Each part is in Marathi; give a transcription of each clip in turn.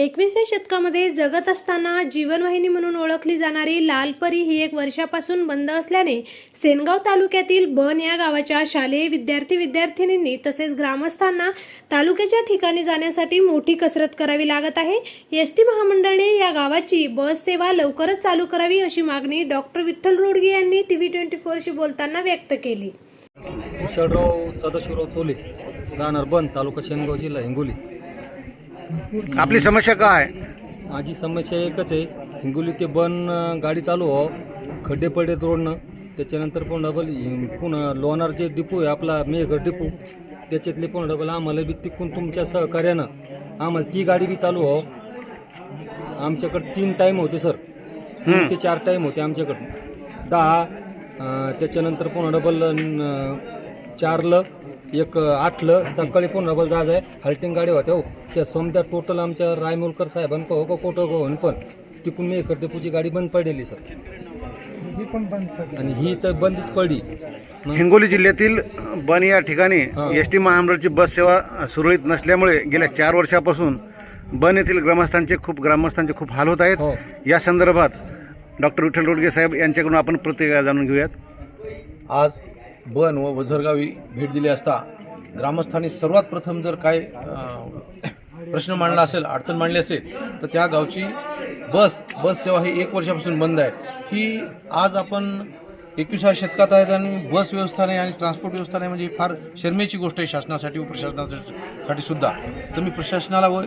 एकविसव्या शतकामध्ये जगत असताना जीवनवाहिनी म्हणून ओळखली जाणारी लालपरी ही एक वर्षापासून बंद असल्याने सेनगाव तालुक्यातील बन या गावाच्या शालेय विद्यार्थी विद्यार्थिनींनी तसेच ग्रामस्थांना तालुक्याच्या ठिकाणी जाण्यासाठी मोठी कसरत करावी लागत आहे. एस टी महामंडळाने या गावाची बस सेवा लवकरच चालू करावी अशी मागणी डॉक्टर विठ्ठल रोडगे यांनी टी व्ही ट्वेंटी फोरशी बोलताना व्यक्त केली. सदाशिवराव चोले राहणार बंद तालुका शेनगाव जिल्हा हिंगोली. आपली समस्या काय? माझी समस्या एकच आहे. हिंगोली ते बन गाडी चालू हो खड्डे पडे रोडनं. त्याच्यानंतर पण डबल पुन्हा लोणार जे डिपो आहे आपला मेघर डिपो त्याच्यातले पण डबल आम्हाला बी तिकून तुमच्या सहकार्यानं आम्हाला ती गाडी बी चालू हो आमच्याकडे तीन टाईम होते सर तीन ते चार टाईम होते आमच्याकडं. दहा त्याच्यानंतर पुन्हा डबल चारलं. एक आठलं सकाळी पुन्हा डबल जायचं आहे हल्टिंग गाडी होत्या हो. त्या समजा टोटल आमच्या रायमुलकर साहेबांक हो का कोटो होऊन पण. तिकून मी करते पूजी गाडी बंद पडलेली सर आणि ही तर बंदच पडली. हिंगोली जिल्ह्यातील बन या ठिकाणी हा. एस टी महामंडळाची बस सेवा सुरळीत नसल्यामुळे गेल्या चार वर्षापासून बन येथील ग्रामस्थांचे खूप ग्रामस्थांचे खूप हाल होत आहेत. हो. या संदर्भात डॉक्टर विठ्ठल रोडगे साहेब यांच्याकडून आपण प्रतिक्रिया जाणून घेऊयात. आज बन व वझरगावी भेट दिली असता ग्रामस्थांनी सर्वात प्रथम जर काय प्रश्न मांडला असेल अडचण मांडली असेल तर त्या गावची बस बस सेवा ही एक वर्षापासून बंद आहे. ही आज आपण एकविसाव्या शतकात आहेत आणि बस व्यवस्था नाही आणि ट्रान्सपोर्ट व्यवस्था नाही म्हणजे फार शर्मेची गोष्ट आहे शासनासाठी व प्रशासनासाठी सुद्धा. तर मी प्रशासनाला व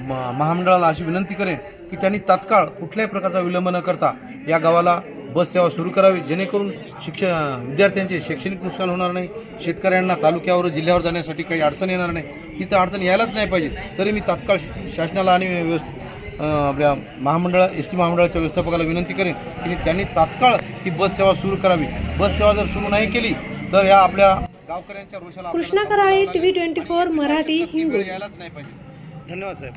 म- महामंडळाला अशी विनंती करेन की त्यांनी तात्काळ कुठल्याही प्रकारचा विलंब न करता या गावाला बस सेवा सुरू करावी जेणेकरून शिक्षण विद्यार्थ्यांचे शैक्षणिक नुकसान होणार नाही शेतकऱ्यांना तालुक्यावर जिल्ह्यावर जाण्यासाठी काही अडचण येणार नाही. ही तर अडचण यायलाच नाही पाहिजे. तरी मी तात्काळ श- शासनाला आणि व्यवस्थ आपल्या महामंडळा एस टी महामंडळाच्या व्यवस्थापकाला विनंती करेन की त्यांनी तात्काळ ही बस सेवा सुरू करावी. बस सेवा जर सुरू नाही केली तर या आपल्या गावकऱ्यांच्या रोषाला Krishna Karale TV twenty four Marathi यायलाच नाही पाहिजे. धन्यवाद साहेब.